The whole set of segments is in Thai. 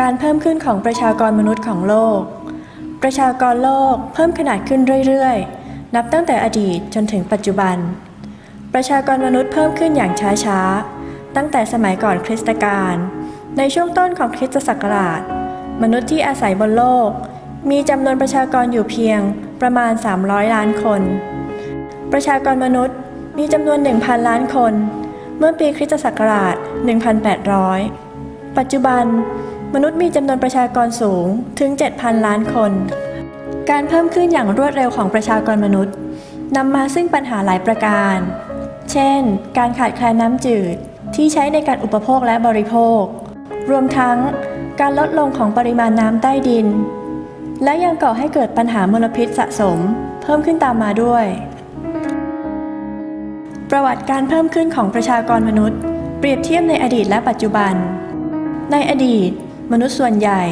การเพิ่มขึ้นของประชากรมนุษย์ของโลก ประชากรโลกเพิ่มขนาดขึ้นเรื่อยๆ นับตั้งแต่อดีตจนถึงปัจจุบัน ประชากรมนุษย์เพิ่มขึ้นอย่างช้าๆ ตั้งแต่สมัยก่อนคริสตกาล ในช่วงต้นของคริสตศักราช มนุษย์ที่อาศัยบนโลก มีจำนวนประชากรอยู่เพียงประมาณ 300 ล้านคน ประชากรมนุษย์มีจำนวน 1,000 ล้านคน เมื่อปีคริสตศักราช 1,800 ปัจจุบัน มนุษย์มีจำนวนประชากรสูงถึง 7,000 ล้านคน การเพิ่มขึ้นอย่างรวดเร็วของประชากรมนุษย์นำมาซึ่งปัญหาหลายประการ เช่น การขาดแคลนน้ำจืดที่ใช้ในการอุปโภคและบริโภค รวมทั้งการลดลงของปริมาณน้ำใต้ดิน และยังก่อให้เกิดปัญหามลพิษสะสม เพิ่มขึ้นตามมาด้วย ประวัติการเพิ่มขึ้นของประชากรมนุษย์ เปรียบเทียบในอดีตและปัจจุบัน ในอดีต มนุษย์ส่วนใหญ่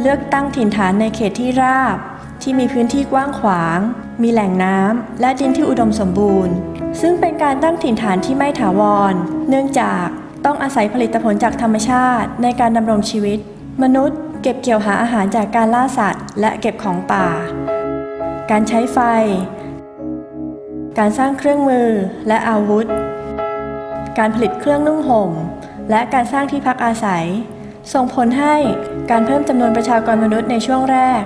เลือกตั้งถิ่นฐานในเขตที่ราบ ที่มีพื้นที่กว้างขวาง มีแหล่งน้ำและดินที่อุดมสมบูรณ์ ซึ่งเป็นการตั้งถิ่นฐานที่ไม่ถาวร เนื่องจากต้องอาศัยผลิตผลจากธรรมชาติในการดำรงชีวิต มนุษย์เก็บเกี่ยวหาอาหารจากการล่าสัตว์ และเก็บของป่า การใช้ไฟ การสร้างเครื่องมือและอาวุธ การผลิตเครื่องนุ่งห่ม และการสร้างที่พักอาศัย ส่งผลให้การเพิ่มจำนวนประชากรมนุษย์ในช่วงแรก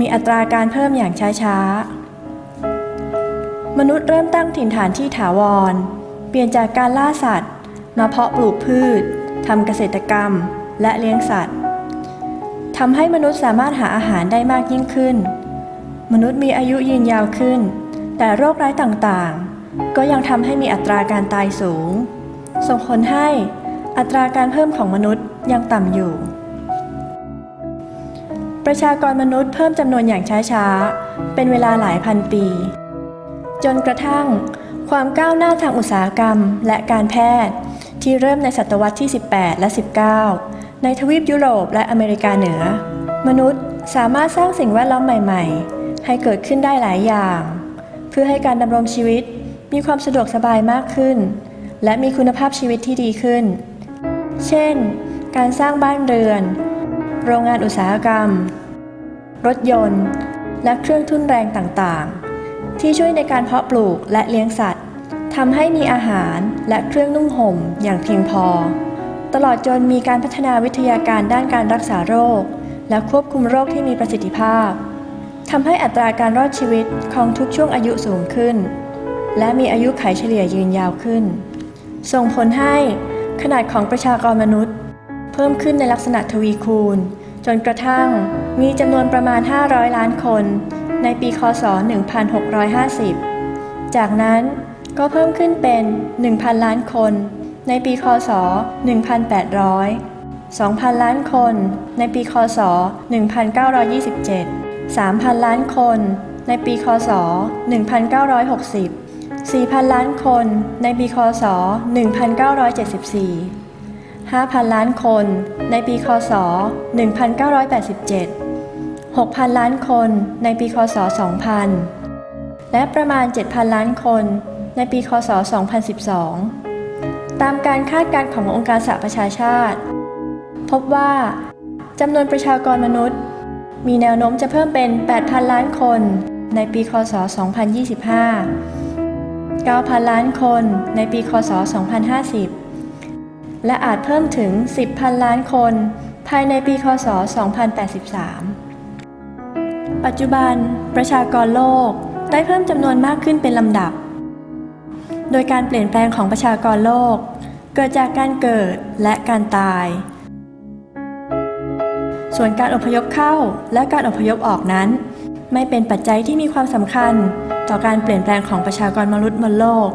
มีอัตราการเพิ่มอย่างช้าๆ มนุษย์เริ่มตั้งถิ่นฐานที่ถาวร เปลี่ยนจากการล่าสัตว์ มาเพาะปลูกพืชทำเกษตรกรรม และเลี้ยงสัตว์ทำให้มนุษย์สามารถหาอาหารได้มากยิ่งขึ้น มนุษย์มีอายุยืนยาวขึ้น แต่โรคร้ายต่างๆ ก็ยังทำให้มีอัตราการตายสูง ส่งผลให้อัตราการเพิ่มของมนุษย์ ยังต่ำอยู่ ประชากรมนุษย์เพิ่มจำนวนอย่างช้าๆ เป็นเวลาหลายพันปี จนกระทั่ง ความก้าวหน้าทางอุตสาหกรรมและการแพทย์ที่เริ่มในศตวรรษที่ 18 และ 19 ในทวีปยุโรปและอเมริกาเหนือ มนุษย์สามารถสร้างสิ่งแวดล้อมใหม่ ๆ ให้เกิดขึ้นได้หลายอย่าง เพื่อให้การดำรงชีวิตมีความสะดวกสบายมากขึ้น และมีคุณภาพชีวิตที่ดีขึ้น เช่น การสร้างบ้านเรือน โรงงานอุตสาหกรรม รถยนต์ และเครื่องทุ่นแรงต่างๆ ที่ช่วยในการเพาะปลูกและเลี้ยงสัตว์ทำให้มีอาหารและเครื่องนุ่งห่มอย่างเพียงพอ ตลอดจนมีการพัฒนาวิทยาการด้านการรักษาโรค และควบคุมโรคที่มีประสิทธิภาพทำให้อัตราการรอดชีวิตของทุกช่วงอายุสูงขึ้น และมีอายุไขเฉลี่ยยืนยาวขึ้น ส่งผลให้ขนาดของประชากรมนุษย์ เพิ่มขึ้นในลักษณะทวีคูณ จนกระทั่งมีจำนวนประมาณ 500 ล้านคน ในปีคศ 1650 จากนั้นก็เพิ่มขึ้นเป็น 1,000 ล้านคน ในปีคศ 1800 2,000 ล้านคน ในปีคศ 1927 3,000 ล้านคน ในปีคศ 1960 4,000 ล้านคน ในปีคศ 1974 5,000 ล้านคน ในปี คศ 1987 6,000 ล้านคนในปี คศ 2000 และประมาณ 7,000 ล้านคนในปี คศ 2012 ตามการคาดการณ์ขององค์การสหประชาชาติ พบว่าจำนวนประชากรมนุษย์ มีแนวโน้มจะเพิ่มเป็น 8,000 ล้านคนในปี คศ 2025 9,000 ล้านคนในปี คศ 2050 และอาจเพิ่มถึง 10,000 ล้านคน ภายในปีคศ 2083 ปัจจุบัน ประชากรโลกได้เพิ่มจำนวนมากขึ้นเป็นลำดับ โดยการเปลี่ยนแปลงของประชากรโลก เกิดจากการเกิดและการตาย ส่วนการอพยพเข้าและการอพยพออกนั้น ไม่เป็นปัจจัยที่มีความสำคัญ ต่อการเปลี่ยนแปลงของประชากรมนุษย์บนโลก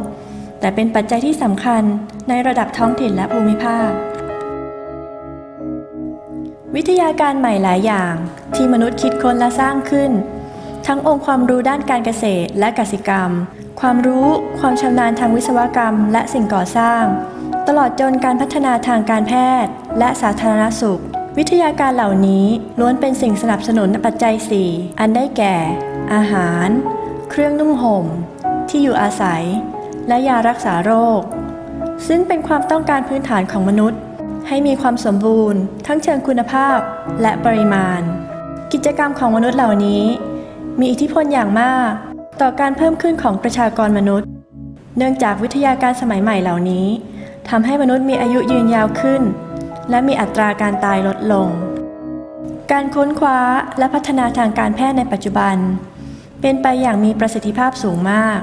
แต่เป็นปัจจัยที่สำคัญ ในระดับท้องถิ่นและภูมิภาค วิทยาการใหม่หลายอย่างที่มนุษย์คิดค้นและสร้างขึ้น ทั้งองค์ความรู้ด้านการเกษตรและกสิกรรม ความรู้ ความชำนาญทางวิศวกรรม และสิ่งก่อสร้าง ตลอดจนการพัฒนาทางการแพทย์ และสาธารณสุข วิทยาการเหล่านี้ล้วนเป็นสิ่งสนับสนุนปัจจัย 4 อันได้แก่ อาหาร เครื่องนุ่งห่ม ที่อยู่อาศัย และยารักษาโรค ซึ่งเป็นความต้องการพื้นฐานของมนุษย์ ให้มีความสมบูรณ์ ทั้งเชิงคุณภาพและปริมาณ กิจกรรมของมนุษย์เหล่านี้ มีอิทธิพลอย่างมาก ต่อการเพิ่มขึ้นของประชากรมนุษย์ เนื่องจากวิทยาการสมัยใหม่เหล่านี้ทำให้มนุษย์มีอายุยืนยาวขึ้น และมีอัตราการตายลดลง การค้นคว้าและพัฒนาทางการแพทย์ในปัจจุบัน เป็นไปอย่างมีประสิทธิภาพสูงมาก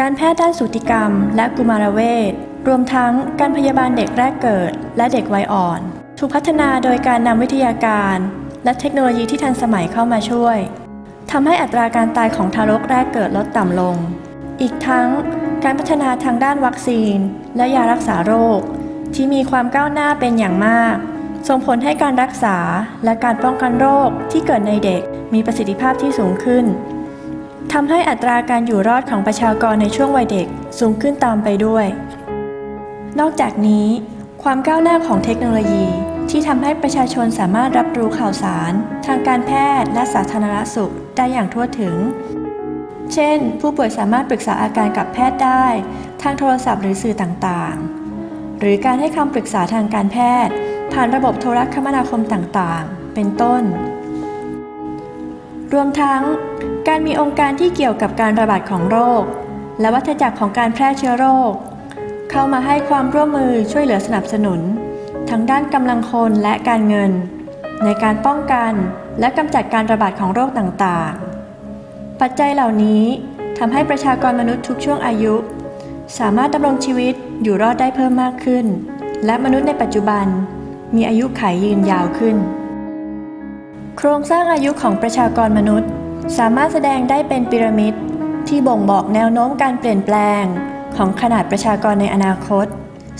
การแพทย์ด้านสูติกรรมและกุมารเวช รวมทั้งการพยาบาลเด็กแรกเกิด และเด็กวัยอ่อน ถูกพัฒนาโดยการนำวิทยาการ และเทคโนโลยีที่ทันสมัยเข้ามาช่วยทำให้อัตราการตายของทารกแรกเกิดลดต่ำลง อีกทั้งการพัฒนาทางด้านวัคซีน และยารักษาโรค ที่มีความก้าวหน้าเป็นอย่างมาก ส่งผลให้การรักษาและการป้องกันโรคที่เกิดในเด็กมีประสิทธิภาพที่สูงขึ้นทำให้อัตราการอยู่รอดของประชากรในช่วงวัยเด็กสูงขึ้นตามไปด้วย นอกจากนี้ ความก้าวหน้าของเทคโนโลยี ที่ทำให้ประชาชนสามารถรับรู้ข่าวสาร ทางการแพทย์และสาธารณสุขได้อย่างทั่วถึง เช่น ผู้ป่วยสามารถปรึกษาอาการกับแพทย์ได้ ทางโทรศัพท์หรือสื่อต่างๆ หรือการให้คำปรึกษาทางการแพทย์ ผ่านระบบโทรคมนาคมต่างๆ เป็นต้น รวมทั้ง การมีองค์การที่เกี่ยวกับการระบาดของโรค และวัฏจักรของการแพร่เชื้อโรค เข้ามาให้ความร่วมมือช่วยเหลือสนับสนุน ทั้งด้านกำลังคนและการเงิน ในการป้องกันและกำจัดการระบาดของโรคต่างๆ ปัจจัยเหล่านี้ทำให้ประชากรมนุษย์ทุกช่วงอายุ สามารถดำรงชีวิตอยู่รอดได้เพิ่มมากขึ้น และมนุษย์ในปัจจุบัน มีอายุขัยยืนยาวขึ้น โครงสร้างอายุของประชากรมนุษย์ สามารถแสดงได้เป็นพีระมิดที่บ่งบอกแนวโน้มการเปลี่ยนแปลง ของขนาดประชากรในอนาคต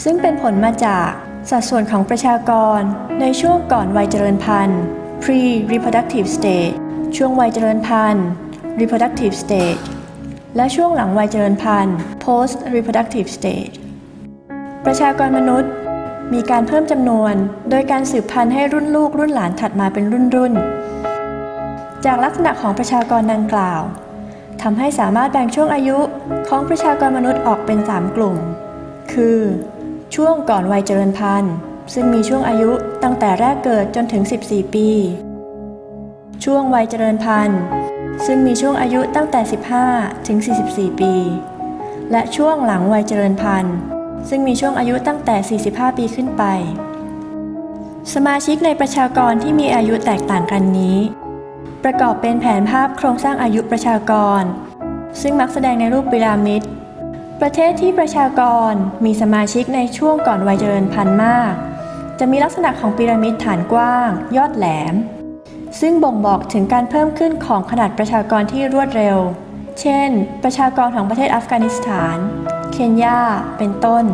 ซึ่งเป็นผลมาจากสัดส่วนของประชากรในช่วงก่อนวัยเจริญพันธุ์ pre-reproductive stage ช่วงวัยเจริญพันธุ์ reproductive stage และช่วงหลังวัยเจริญพันธุ์ post-reproductive stage ประชากรมนุษย์ มีการเพิ่มจำนวน โดยการสืบพันธุ์ให้รุ่นลูกรุ่นหลานถัดมาเป็นรุ่นรุ่นๆจากลักษณะของประชากรดังกล่าว ทำให้สามารถแบ่งช่วงอายุของประชากรมนุษย์ออกเป็น 3 กลุ่ม คือ ช่วงก่อนวัยเจริญพันธุ์ ซึ่งมีช่วงอายุตั้งแต่แรกเกิดจนถึง 14 ปี ช่วงวัยเจริญพันธุ์ ซึ่งมีช่วงอายุตั้งแต่ 15 ถึง 44 ปี และช่วงหลังวัยเจริญพันธุ์ ซึ่งมีช่วงอายุตั้งแต่ 45 ปีขึ้นไป สมาชิกในประชากรที่มีอายุแตกต่างกันนี้ ประกอบเป็นแผนภาพโครงสร้างอายุประชากร ซึ่งมักแสดงในรูปพีระมิด ประเทศที่ประชากรมีสมาชิกในช่วงก่อนวัยเจริญพันธุ์มาก จะมีลักษณะของพีระมิดฐานกว้าง ยอดแหลม ซึ่งบ่งบอกถึงการเพิ่มขึ้นของขนาดประชากรที่รวดเร็ว เช่น ประชากรของประเทศอัฟกานิสถาน เคนยา เป็นต้น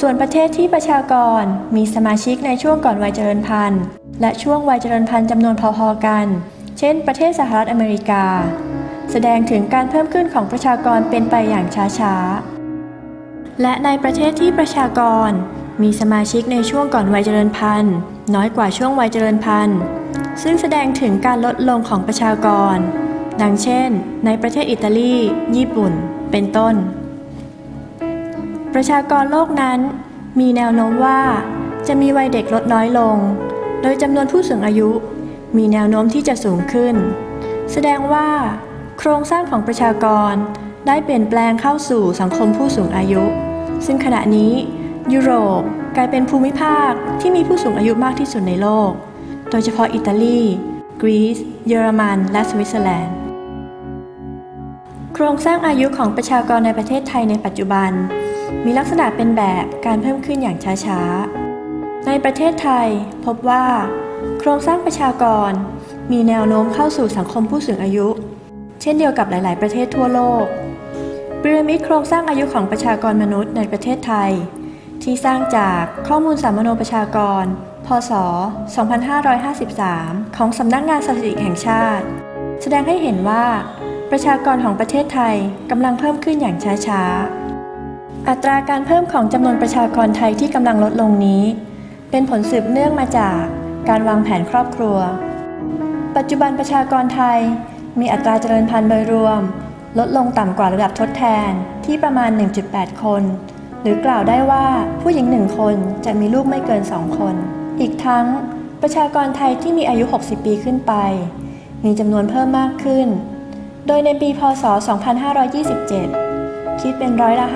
ส่วนประเทศที่ประชากรมีสมาชิกในช่วงก่อนวัยเจริญพันธุ์ และช่วงวัยเจริญพันธุ์จำนวนพอๆกัน เช่น ประเทศสหรัฐอเมริกา แสดงถึงการเพิ่มขึ้นของประชากรเป็นไปอย่างช้าๆ และในประเทศที่ประชากร มีสมาชิกในช่วงก่อนวัยเจริญพันธุ์ น้อยกว่าช่วงวัยเจริญพันธุ์ ซึ่งแสดงถึงการลดลงของประชากร ดังเช่น ในประเทศอิตาลี ญี่ปุ่น เป็นต้น ประชากรโลกนั้นมีแนวโน้มว่าจะมีวัยเด็กลดน้อยลง โดยจำนวนผู้สูงอายุ มีแนวโน้มที่จะสูงขึ้น แสดงว่า โครงสร้างของประชากรได้เปลี่ยนแปลงเข้าสู่สังคมผู้สูงอายุ ซึ่งขณะนี้ ยุโรปกลายเป็นภูมิภาคที่มีผู้สูงอายุมากที่สุดในโลก โดยเฉพาะอิตาลี กรีซ เยอรมัน และสวิตเซอร์แลนด์ โครงสร้างอายุของประชากรในประเทศไทยในปัจจุบัน มีลักษณะเป็นแบบการเพิ่มขึ้นอย่างช้าๆ ในประเทศไทยพบว่า โครงสร้างประชากร มีแนวโน้มเข้าสู่สังคมผู้สูงอายุ เช่นเดียวกับหลาย ๆ ประเทศทั่วโลกพีระมิดโครงสร้างอายุของประชากรมนุษย์ในประเทศไทย ที่สร้างจากข้อมูลสามโนประชากร พศ 2553 ของสำนักงานสถิติแห่งชาติ แสดงให้เห็นว่า ประชากรของประเทศไทยกำลังเพิ่มขึ้นอย่างช้า ๆ อัตราการเพิ่มของจำนวนประชากรไทยที่กำลังลดลงนี้ เป็นผลสืบเนื่องมาจาก การวางแผนครอบครัว ปัจจุบันประชากรไทย มีอัตราเจริญพันธุ์โดยรวม ลดลงต่ำกว่าระดับทดแทนที่ประมาณ 1.8 คน หรือกล่าวได้ว่าผู้หญิงหนึ่งคนจะมีลูกไม่เกินสองคน อีกทั้งประชากรไทยที่มีอายุ 60 ปีขึ้นไป มีจำนวนเพิ่มมากขึ้น โดยในปี พศ 2527 คิดเป็นร้อยละ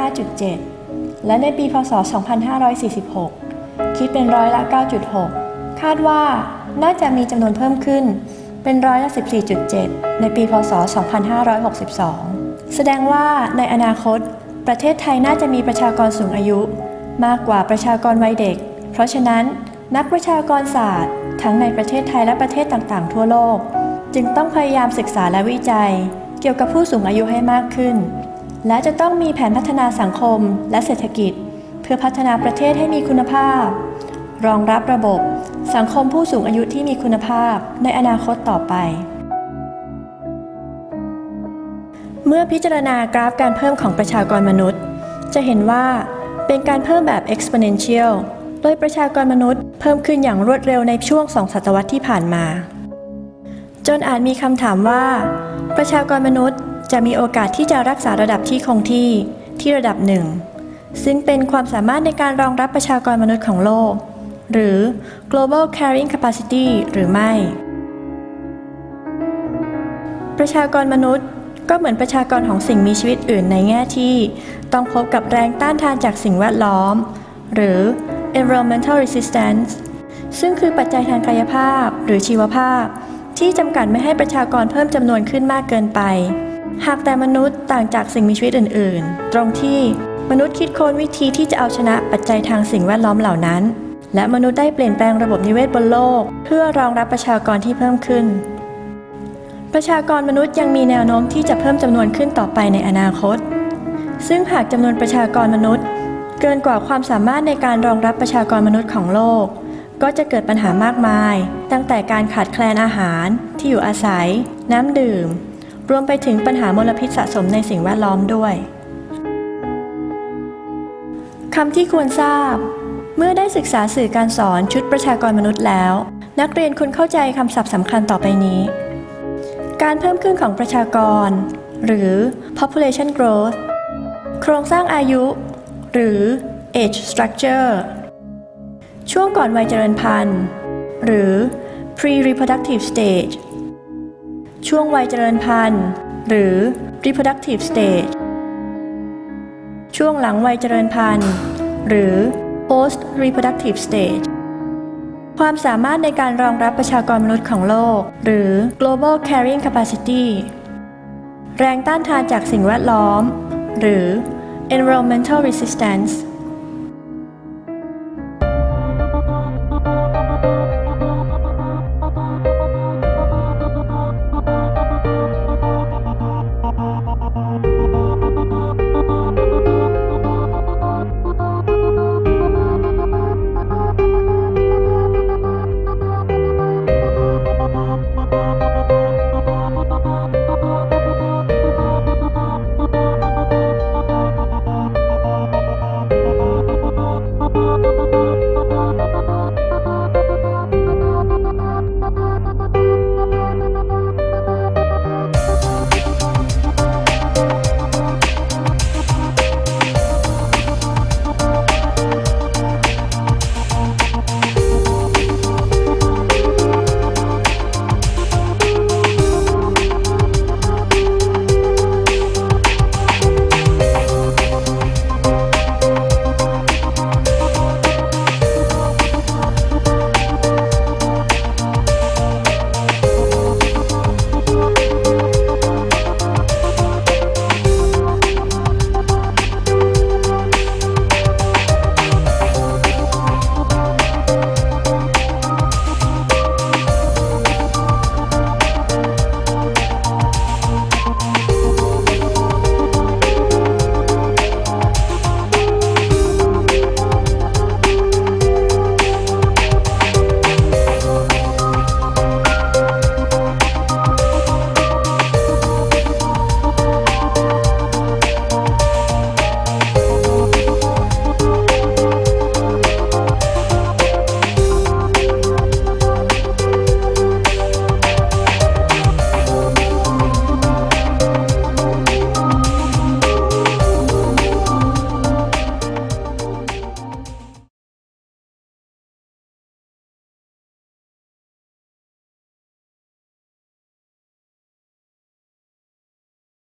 5.7 และในปี พศ 2546 คิดเป็นร้อยละ 9.6 คาดว่าน่าจะมีจำนวนเพิ่มขึ้นเป็นร้อยละ 14.7 ในปีพศ 2562 แสดงว่าในอนาคต ประเทศไทยน่าจะมีประชากรสูงอายุ มากกว่าประชากรวัยเด็ก เพราะฉะนั้นนักประชากรศาสตร์ ทั้งในประเทศไทยและประเทศต่างๆ ทั่วโลก จึงต้องพยายามศึกษาและวิจัย เกี่ยวกับผู้สูงอายุให้มากขึ้น และจะต้องมีแผนพัฒนาสังคมและเศรษฐกิจ เพื่อพัฒนาประเทศให้มีคุณภาพ รองรับระบบ สังคมผู้สูงอายุที่มีคุณภาพในอนาคตต่อไป เมื่อพิจารณากราฟการเพิ่มของประชากรมนุษย์ จะเห็นว่าเป็นการเพิ่มแบบ exponential โดยประชากรมนุษย์เพิ่มขึ้นอย่างรวดเร็วในช่วงสองศตวรรษที่ผ่านมา จนอาจมีคำถามว่า ประชากรมนุษย์จะมีโอกาสที่จะรักษาระดับที่คงที่ที่ระดับหนึ่งซึ่งเป็นความสามารถในการรองรับประชากรมนุษย์ของโลก หรือ global carrying capacity หรือไม่ ประชากรมนุษย์ก็เหมือนประชากรของสิ่งมีชีวิตอื่นในแง่ที่ ต้องพบกับแรงต้านทานจากสิ่งแวดล้อม หรือ environmental resistance ซึ่งคือปัจจัยทางกายภาพหรือชีวภาพ ที่จำกัดไม่ให้ประชากรเพิ่มจำนวนขึ้นมากเกินไป หากแต่มนุษย์ต่างจากสิ่งมีชีวิตอื่น ๆ ตรงที่มนุษย์คิดค้นวิธีที่จะเอาชนะปัจจัยทางสิ่งแวดล้อมเหล่านั้น และมนุษย์ได้เปลี่ยนแปลงระบบนิเวศบนโลก เพื่อรองรับประชากรที่เพิ่มขึ้น ประชากรมนุษย์ยังมีแนวโน้มที่จะเพิ่มจำนวนขึ้นต่อไปในอนาคต ซึ่งหากจำนวนประชากรมนุษย์ เกินกว่าความสามารถในการรองรับประชากรมนุษย์ของโลก ก็จะเกิดปัญหามากมาย ตั้งแต่การขาดแคลนอาหาร ที่อยู่อาศัย น้ำดื่ม รวมไปถึงปัญหามลพิษสะสมในสิ่งแวดล้อมด้วยคำที่ควรทราบ เมื่อได้ศึกษาสื่อการสอนชุดประชากรมนุษย์แล้ว นักเรียนควรเข้าใจคำศัพท์สำคัญต่อไปนี้ การเพิ่มขึ้นของประชากร หรือ population growth โครงสร้างอายุ หรือ age structure ช่วงก่อนวัยเจริญพันธุ์ หรือ pre-reproductive stage ช่วงวัยเจริญพันธุ์ หรือ reproductive stage ช่วงหลังวัยเจริญพันธุ์ หรือ post reproductive stage ความสามารถในการรองรับประชากรมนุษย์ของโลก หรือ global carrying capacity แรงต้านทานจากสิ่งแวดล้อม หรือ environmental resistance